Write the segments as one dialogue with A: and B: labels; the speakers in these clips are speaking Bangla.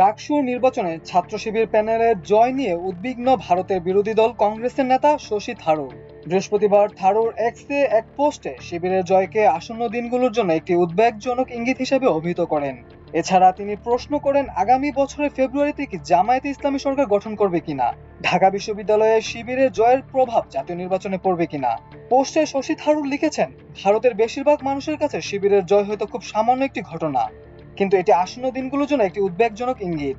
A: ডাকসু নির্বাচনে ছাত্র শিবির প্যানেলের জয় নিয়ে উদ্বিগ্ন ভারতের বিরোধী দল কংগ্রেসের নেতা শশী থারুর। বৃহস্পতিবার থারুর এক্সে এক পোস্টে শিবিরের জয়কে আসন্ন দিনগুলোর জন্য একটি উদ্বেগজনক ইঙ্গিত হিসেবে অভিহিত করেন। এছাড়া তিনি প্রশ্ন করেন, আগামী বছরের ফেব্রুয়ারিতে কি জামায়াতে ইসলামী সরকার গঠন করবে কিনা? ঢাকা বিশ্ববিদ্যালয়ে শিবিরের জয়ের প্রভাব জাতীয় নির্বাচনে পড়বে কিনা? পোস্টে শশী থারুর লিখেছেন, ভারতের বেশিরভাগ মানুষের কাছে শিবিরের জয় হয়তো খুব সামান্য একটি ঘটনা। কিন্তু এটি আসন্ন দিনগুলোর জন্য একটি উদ্বেগজনক ইঙ্গিত।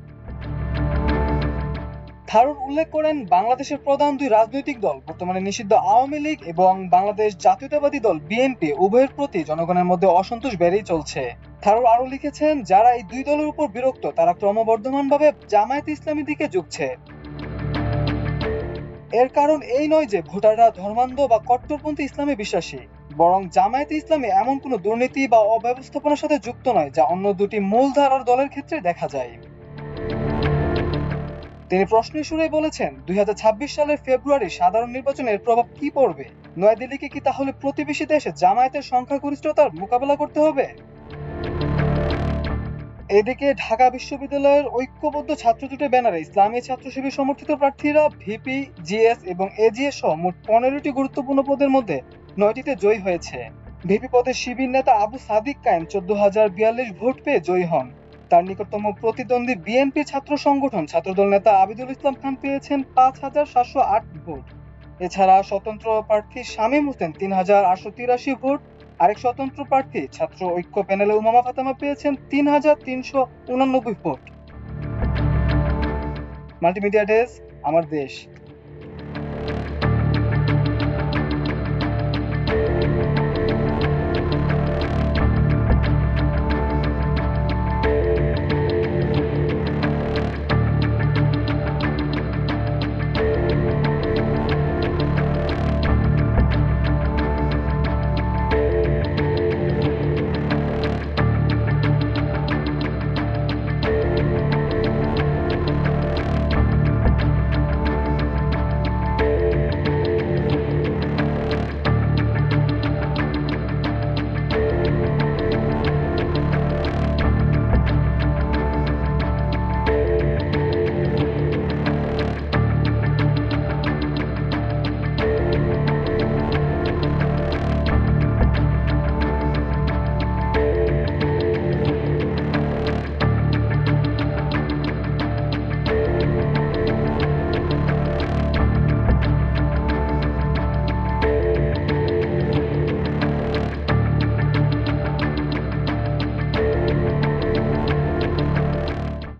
A: থারুর উল্লেখ করেন, বাংলাদেশের প্রধান দুই রাজনৈতিক দল, বর্তমানে নিষিদ্ধ আওয়ামী লীগ এবং বাংলাদেশ জাতীয়তাবাদী দল বিএনপি, উভয়ের প্রতি জনগণের মধ্যে অসন্তোষ বেড়েই চলছে। থারুর আরও লিখেছেন, যারা এই দুই দলের উপর বিরক্ত, তারা ক্রমবর্ধমানভাবে জামায়াত ইসলামী দিকে ঝুঁকছে। এর কারণ এই নয় যে ভোটাররা ধর্মান্ধ বা কট্টরপন্থী ইসলামে বিশ্বাসী। বরং জামায়াতে ইসলামী এমন কোনো দুর্নীতি বা অব্যবস্থাপনার সাথে যুক্ত নয়, যা অন্য দুটি মূল ধারার দলের ক্ষেত্রে দেখা যায়। তিনি প্রশ্নের সুরে বলেছেন, দুই সালের ফেব্রুয়ারি সাধারণ নির্বাচনের প্রভাব কি পড়বে? নয়াদিল্লিকে কি তাহলে প্রতিবেশী দেশে জামায়াতের সংখ্যাগরিষ্ঠতার মোকাবেলা করতে হবে? এদিকে ঢাকা বিশ্ববিদ্যালয়ের ঐক্যবদ্ধ ছাত্র জোটের ব্যানারে ইসলামী ছাত্র শিবির সমর্থিত প্রার্থীরা ভিপি, জিএস এবং এজিএস সহ মোট পনেরোটি গুরুত্বপূর্ণ পদের মধ্যে নয়টিতে জয়ী হয়েছে। ভিপি পদে শিবির নেতা আবু সাদিক কায়েম চোদ্দ হাজার বিয়াল্লিশ ভোট পেয়ে জয়ী হন। তার নিকটতম প্রতিদ্বন্দ্বী বিএনপি ছাত্র সংগঠন ছাত্রদল নেতা আবিদুল ইসলাম খান পেয়েছেন পাঁচ হাজার সাতশো আট ভোট। এছাড়া স্বতন্ত্র প্রার্থী শামীম হোসেন তিন হাজার আটশো তিরাশি ভোট। আরেক স্বতন্ত্র প্রার্থী ছাত্র ঐক্য প্যানেলে উমামা ফাতেমা পেয়েছেন তিন হাজার তিনশো উনানব্বই ভোট। মাল্টিমিডিয়া ডেস্ক, আমার দেশ।